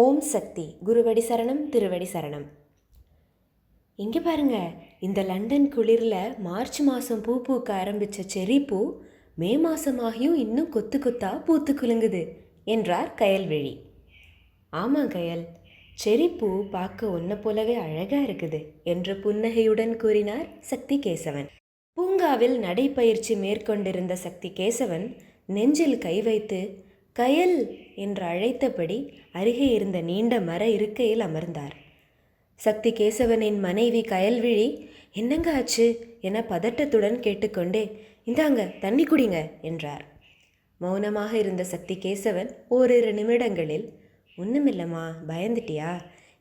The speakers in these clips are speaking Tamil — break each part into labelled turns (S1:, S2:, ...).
S1: ஓம் சக்தி குருவடி சரணம் திருவடி சரணம். இங்கே பாருங்க இந்த லண்டன் குளிரில் மார்ச் மாதம் பூ பூக்க ஆரம்பித்த செரி பூ மே மாதமாகியும் இன்னும் கொத்து கொத்தா பூத்து குலுங்குது என்றார் கயல்விழி. ஆமாம் கயல் செரி பூ பார்க்க ஒன்றை போலவே அழகாக இருக்குது என்று புன்னகையுடன் கூறினார் சக்தி கேசவன் பூங்காவில் நடைப்பயிற்சி மேற்கொண்டிருந்த சக்தி கேசவன் நெஞ்சில் கை வைத்து கயல் என்று அழைத்தபடி அருகே இருந்த நீண்ட மர இருக்கையில் அமர்ந்தார். சக்தி கேசவனின் மனைவி கயல்விழி என்னங்க ஆச்சு? என பதட்டத்துடன் கேட்டுக்கொண்டே இந்தாங்க தண்ணி குடிங்க என்றார். மௌனமாக இருந்த சக்தி கேசவன் ஓரிரு நிமிடங்களில் ஒன்றுமில்லம்மா பயந்துட்டியா?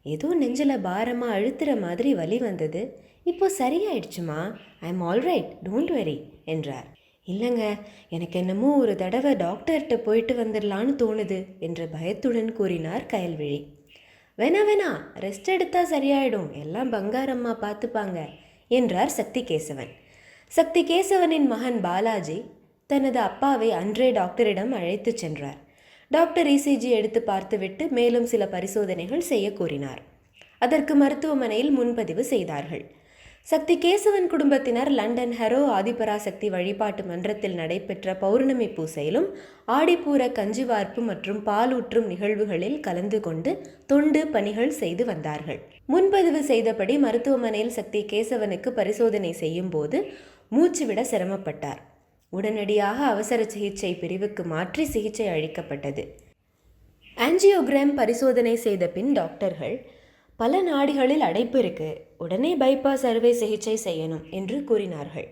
S1: ஏதோ நெஞ்சில் பாரமாக அழுத்துற மாதிரி வலி வந்தது. இப்போ சரியாயிடுச்சுமா? I am alright don't worry என்றார். இல்லைங்க எனக்கு என்னமோ ஒரு தடவை டாக்டர்கிட்ட போயிட்டு வந்துடலான்னு தோணுது என்று பயத்துடன் கூறினார் கயல்விழி. வேணா வேணா ரெஸ்ட் எடுத்தா சரியாயிடும். எல்லாம் பங்காரம்மா பார்த்துப்பாங்க என்றார் சக்தி கேசவன் சக்தி கேசவனின் மகன் பாலாஜி தனது அப்பாவை அன்றே டாக்டரிடம் அழைத்துச் சென்றார். டாக்டர் இசிஜி எடுத்து பார்த்துவிட்டு மேலும் சில பரிசோதனைகள் செய்ய கூறினார். அதற்கு மருத்துவமனையில் முன்பதிவு செய்தார்கள். சக்தி கேசவன் குடும்பத்தினர் லண்டன் ஹெரோ ஆதிபராசக்தி வழிபாட்டு மன்றத்தில் நடைபெற்ற பௌர்ணமி பூசையிலும் ஆடிப்பூர கஞ்சிவார்ப்பு மற்றும் பாலூற்றும் நிகழ்வுகளில் கலந்து கொண்டு தொண்டு பணிகள் செய்து வந்தார்கள். முன்பதிவு செய்தபடி மருத்துவமனையில் சக்தி கேசவனுக்கு பரிசோதனை செய்யும் போது மூச்சுவிட சிரமப்பட்டார். உடனடியாக அவசர சிகிச்சை பிரிவுக்கு மாற்றி சிகிச்சை அளிக்கப்பட்டது. ஆஞ்சியோகிராம் பரிசோதனை செய்த பின் டாக்டர்கள் பல நாடிகளில் அடைப்பு இருக்கு. உடனே பைபாஸ் அறுவை சிகிச்சை செய்யணும் என்று கூறினார்கள்.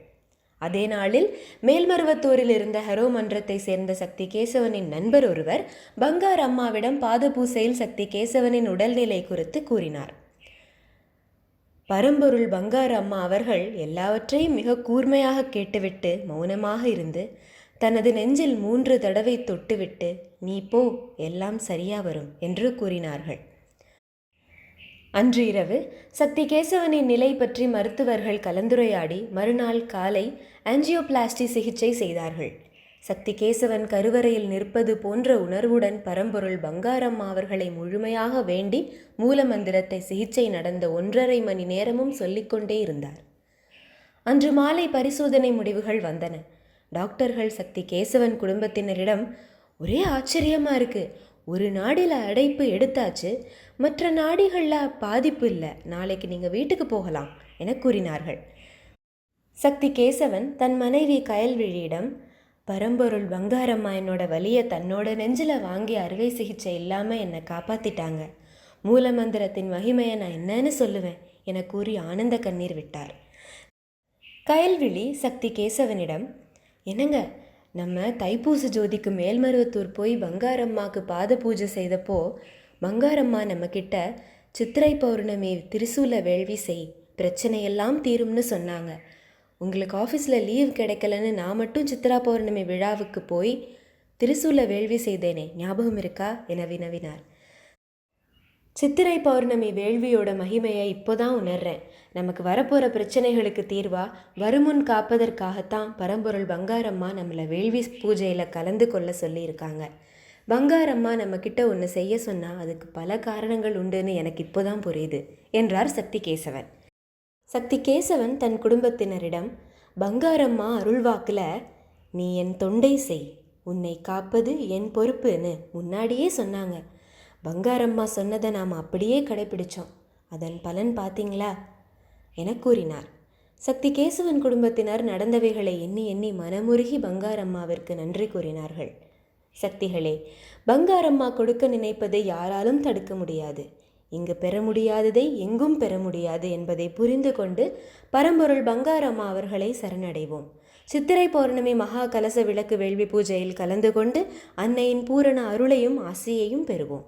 S1: அதே நாளில் மேல்மருவத்தூரில் இருந்த ஹெரோ மன்றத்தை சேர்ந்த சக்தி கேசவனின் நண்பர் ஒருவர் பங்கார் அம்மாவிடம் பாதபூசையில் சக்தி கேசவனின் உடல்நிலை குறித்து கூறினார். பரம்பொருள் பங்கார் அம்மா அவர்கள் எல்லாவற்றையும் மிக கூர்மையாக கேட்டுவிட்டு மௌனமாக இருந்து தனது நெஞ்சில் மூன்று தடவை தொட்டுவிட்டு நீ போ எல்லாம் சரியா வரும் என்று கூறினார்கள். அன்று இரவு சக்தி கேசவனின் நிலை பற்றி மருத்துவர்கள் கலந்துரையாடி மறுநாள் காலை ஆஞ்சியோபிளாஸ்டி சிகிச்சை செய்தார்கள். சக்தி கேசவன் கருவறையில் நிற்பது போன்ற உணர்வுடன் பரம்பொருள் பங்காரம்மா அவர்களை முழுமையாக வேண்டி மூலமந்திரத்தை சிகிச்சை நடந்த ஒன்றரை மணி நேரமும் சொல்லிக்கொண்டே இருந்தார். அன்று மாலை பரிசோதனை முடிவுகள் வந்தன. டாக்டர்கள் சக்தி கேசவன் குடும்பத்தினரிடம் ஒரே ஆச்சரியமா இருக்கு. ஒரு நாடில் அடைப்பு எடுத்தாச்சு மற்ற நாடிகளில் பாதிப்பு இல்லை. நாளைக்கு நீங்கள் வீட்டுக்கு போகலாம் என கூறினார்கள். சக்தி கேசவன் தன் மனைவி கயல்விழியிடம் பரம்பொருள் வங்காரம்மா என்னோட வலியை தன்னோட நெஞ்சில் வாங்கி அறுவை சிகிச்சை இல்லாமல் என்னை காப்பாத்திட்டாங்க. மூலமந்திரத்தின் மகிமையை நான் என்னன்னு சொல்லுவேன் என கூறி ஆனந்த கண்ணீர் விட்டார். கயல்விழி சக்தி கேசவனிடம் என்னங்க நம்ம தைப்பூச ஜோதிக்கு மேல்மருவத்தூர் போய் பங்காரம்மாவுக்கு பாத பூஜை செய்தப்போ பங்காரம்மா நம்மக்கிட்ட சித்திரை பௌர்ணமி திருசூல வேள்வி செய் பிரச்சனையெல்லாம் தீரும்னு சொன்னாங்க. உங்களுக்கு ஆஃபீஸில் லீவ் கிடைக்கலன்னு நான் மட்டும் சித்ரா பௌர்ணமி விழாவுக்கு போய் திருசூல வேள்வி செய்தேனே ஞாபகம் இருக்கா? என வினவினார். சித்திரை பௌர்ணமி வேள்வியோட மகிமையை இப்போதான் உணர்றேன். நமக்கு வரப்போகிற பிரச்சனைகளுக்கு தீர்வா வருமுன் காப்பதற்காகத்தான் பரம்பொருள் பங்காரம்மா நம்மளை வேள்வி பூஜையில் கலந்து கொள்ள சொல்லியிருக்காங்க. பங்காரம்மா நம்மக்கிட்ட ஒன்று செய்ய சொன்னால் அதுக்கு பல காரணங்கள் உண்டுன்னு எனக்கு இப்போதான் புரியுது என்றார் சக்தி கேசவன் சக்தி கேசவன் தன் குடும்பத்தினரிடம் பங்காரம்மா அருள்வாக்கில் நீ என் தொண்டை செய் உன்னை காப்பது என் பொறுப்புன்னு முன்னாடியே சொன்னாங்க. பங்காரம்மா சொன்னதை நாம் அப்படியே கடைபிடிச்சோம் அதன் பலன் பார்த்தீங்களா? என கூறினார். சக்தி கேசவன் குடும்பத்தினர் நடந்தவைகளை எண்ணி எண்ணி மனமுருகி பங்காரம்மாவிற்கு நன்றி கூறினார்கள். சக்திகளே பங்காரம்மா கொடுக்க நினைப்பதை யாராலும் தடுக்க முடியாது. இங்கு பெற முடியாததை எங்கும் பெற முடியாது என்பதை புரிந்து கொண்டு பரம்பொருள் பங்காரம்மா அவர்களை சரணடைவோம். சித்திரை பௌர்ணமி மகா கலச விளக்கு வேள்வி பூஜையில் கலந்து கொண்டு அன்னையின் பூரண அருளையும் ஆசையையும் பெறுவோம்.